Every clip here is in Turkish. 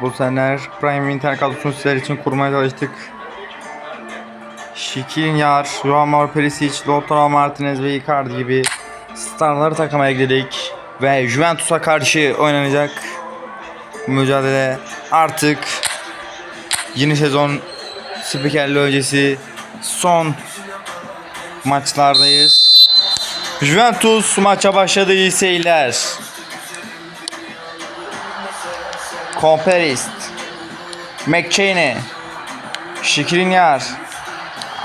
bu seneler Prime Inter kadrosunu sizler için kurmaya çalıştık. Şikrinyar, Joao Perisic, Lautaro Martinez ve Icardi gibi starları takıma ekledik. Ve Juventus'a karşı oynanacak mücadele artık yeni sezon spikerli öncesi son maçlardayız. Juventus maça başladı iyi seyirler. Komperist McChaney Şikrinyar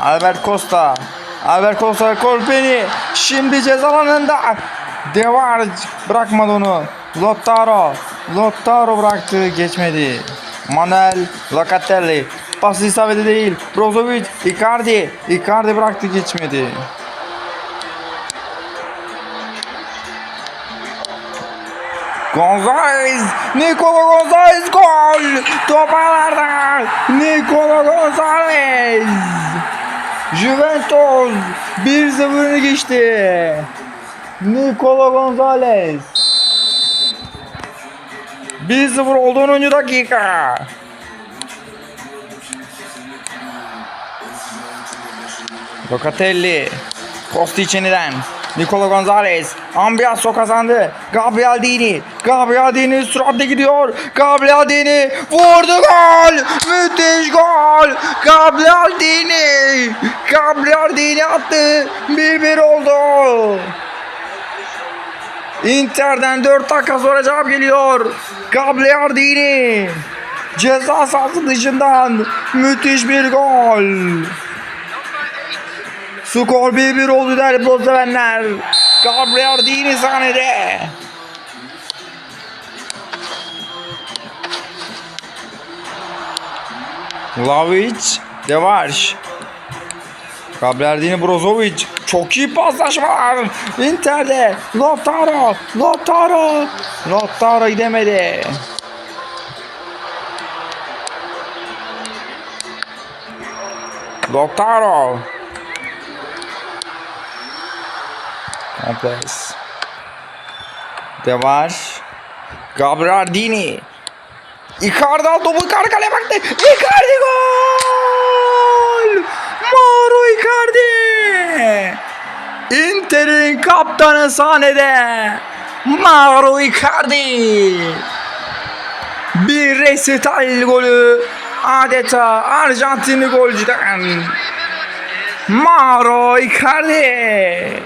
Albert Costa Albert Costa Kolpeni. Şimdi ceza alanında Devar bırakmadı onu. Lottaro Lottaro bıraktı geçmedi. Manuel Locatelli Pası isabeti değil. Brozovic Icardi. Icardi bıraktı geçmedi Gonzalez, Nicola Gonzalez gol! Toparlarda Nicola Gonzalez! Juventus 1-0'ını geçti. Nicola Gonzalez. 1-0 oldu 10. dakika. Locatelli. Kosticini'den. Nicola Gonzalez. Ambiasso kazandı. Gabriel Dini. Gabriel Dini süratle gidiyor. Gabriel Dini vurdu gol. Müthiş gol. Gabriel Dini. Gabriel Dini attı. 1-1 oldu. Inter'den 4 dakika sonra cevap geliyor. Gabriel Dini. Ceza sahası dışından müthiş bir gol. Skor 1-1 oldu değerli futbol sevenler. Gabriel Dini sahnede. Vlahovic, Devarş. Gabriel Brozovic. Çok iyi paslaşmalar. Inter'de. Lautaro. Lautaro. Lautaro gidemedi. Lautaro. Komples. De var. Gabriardini. Icardi al topu Icardi kaleye baktı. Icardi gol! Mauro Icardi! Inter'in kaptanı sahnede. Mauro Icardi. Bir resital golü adeta Arjantinli golcüden. Mauro Icardi.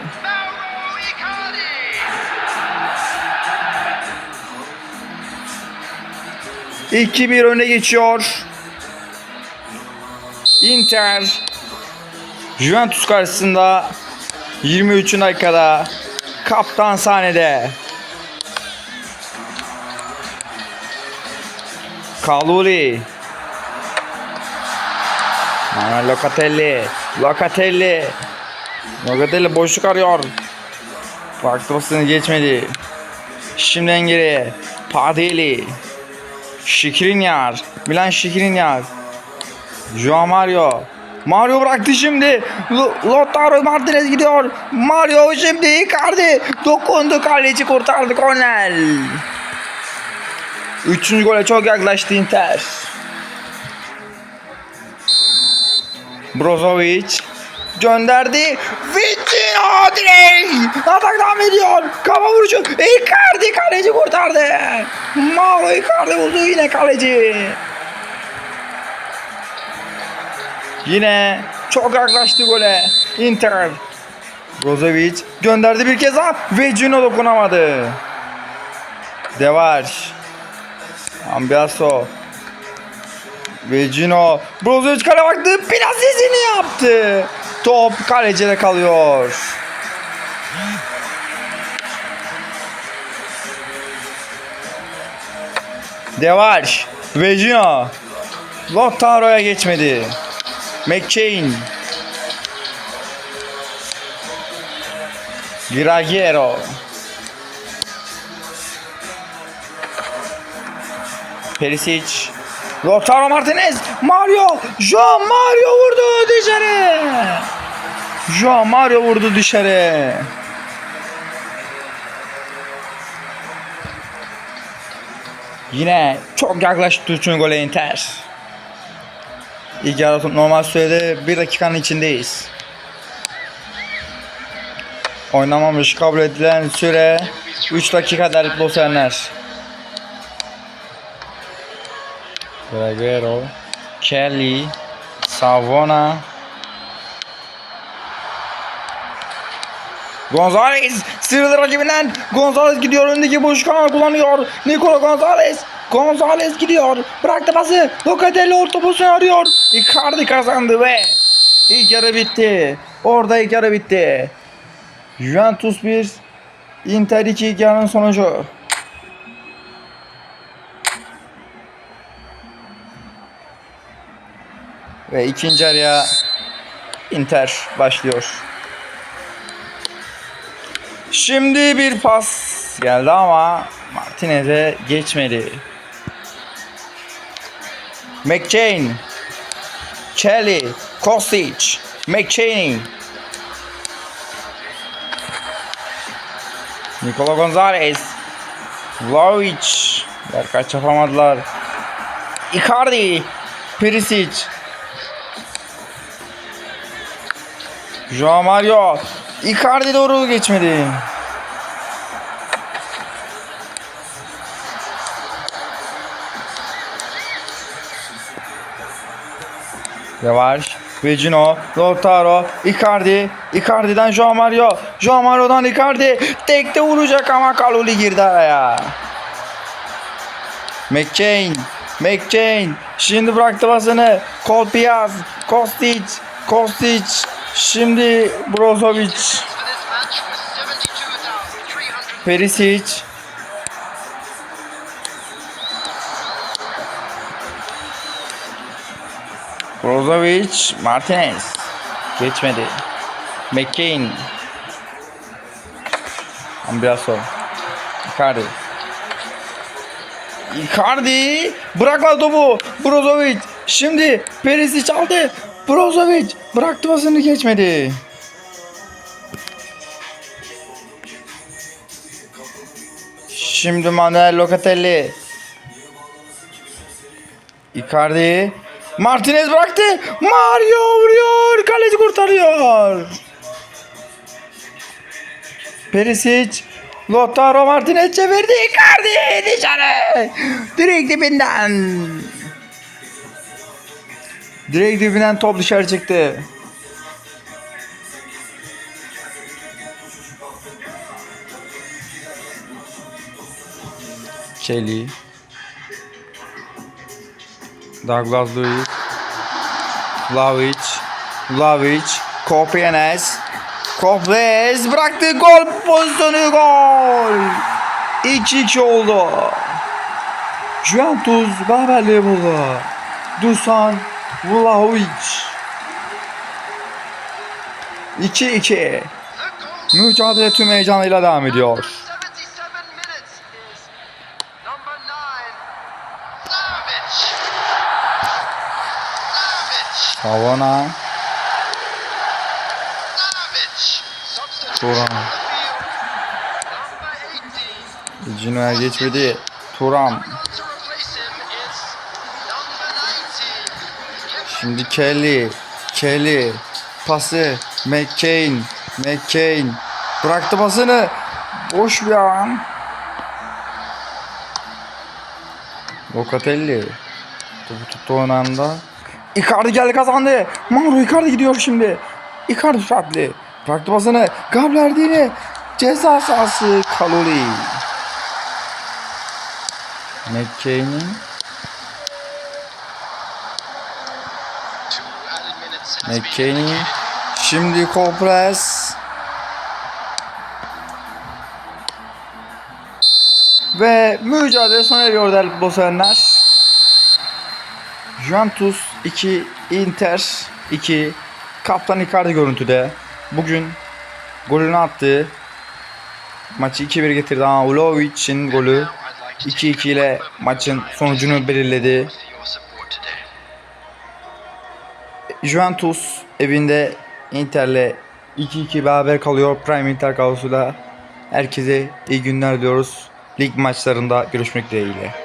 İki bir öne geçiyor. Inter Juventus karşısında 23. dakikada kaptan sahnede. Kaluli. Manuel Locatelli. Locatelli. Locatelli boşluk arıyor. Baktı basını geçmedi. Şimdiden geriye. Padeli. Şikrinyar. Milan Şikrinyar. Joao Mario. Mario bıraktı şimdi. L- Lautaro Martinez gidiyor. Mario şimdi Icardi. Dokundu kaleci kurtardı korner. Üçüncü gole çok yaklaştı Inter. Brozovic gönderdi. Vitinho direkt. Atak devam ediyor. Kafa vuruşu. Icardi kaleci kurtardı. Mauro Icardi buldu yine kaleci. Yine çok yaklaştı gole. Inter. Brozovic gönderdi bir kez daha. Vecino dokunamadı. Devar. Ambiaso. Vecino. Brozovic kale baktı. Biraz izini yaptı. Top kalecide kalıyor. Devar. Vecino. Lautaro'ya geçmedi. McCain. Giragiero. Perisic. Lautaro Martinez. Mario. Joao Mario vurdu dışarı. Joao Mario vurdu dışarı. Yine çok yaklaştı üçün gole Inter. İlk yarı normal sürede 1 dakikanın içindeyiz. Oynamamış kabul edilen süre 3 dakika değerli Losenler. Gregero, Kelly, Savona, Gonzalez sıyrılır rakibinden. Gonzalez gidiyor öndeki boş kanal kullanıyor. Nikola Gonzalez. Gonzalez gidiyor. Bıraktı pası. Locatelli orta pozisyon arıyor. Icardi kazandı ve ilk yarı bitti. Orada ilk yarı bitti. Juventus 1 Inter 2 ilk yarının sonucu. Ve ikinci yarıya Inter başlıyor. Şimdi bir pas geldi ama Martinez'e geçmedi. McCain, Kelly, Kostic, McChaney, Nikola Gonzalez, Vlaovic, Berkaç yapamadılar. Icardi, Perisic, Joao Mario, Icardi doğru geçmedi. Yavaş. Vecino, Lautaro, Icardi, Icardi'den Joao Mario, Joao Mario'dan Icardi, tekte vuracak ama Kaluli girdi araya. McCain, McCain, şimdi bıraktı basını, Kolpiyaz, Kostic, Kostic, şimdi Brozovic, for this match was 72,300. Perisic, Brozovic, Martinez. Geçmedi. McCain. Ambiaso. Icardi. Icardi bırakmadı topu. Brozovic. Şimdi Perisic aldı. Brozovic bıraktı basını geçmedi. Şimdi Manuel Locatelli. Icardi. Martinez bıraktı. Mario vuruyor. Kaleci kurtarıyor. Perisic. Lautaro Martinez çevirdi. Icardi dışarı. Direkt dibinden. Direkt dibinden top dışarı çıktı. Kelly. Douglas Luiz. Vlavic. Vlavic. Kopianes. Koples bıraktı gol pozisyonu gol. 2-2 oldu. Juventus beraberliği buldu. Dusan Vlahovic. 2-2. The goal Mücadele tüm heyecanıyla devam ediyor. 77 minutes is number 9, Vlahovic. Vlahovic. Savona. Vlahovic. Substitution Turan. on the field. Number 18. Cino'ya geçmedi. Turam. Şimdi Kelly. Kelly. Pası. McCain. McCain. Bıraktı pasını. Boş bir an. Locatelli. Topu tuttu o anda. Icardi geldi kazandı. Mauro Icardi gidiyor şimdi. Icardi süratli. Bıraktı pasını. Gabriel Ceza sahası Kalori. McCain'in allocated. Şimdi Kopres. Ve mücadele sona eriyor değerli Bosenler. Juventus 2, Inter 2. Kaptan Icardi görüntüde. Bugün golünü attı. Maçı 2-1 getirdi ama Vlahovic'in golü Now I'd like to 2-2 ile maçın sonucunu belirledi. Juventus evinde Inter'le 2-2 beraber kalıyor Prime Inter kadrosuyla. Herkese iyi günler diliyoruz. Lig maçlarında görüşmek dileğiyle.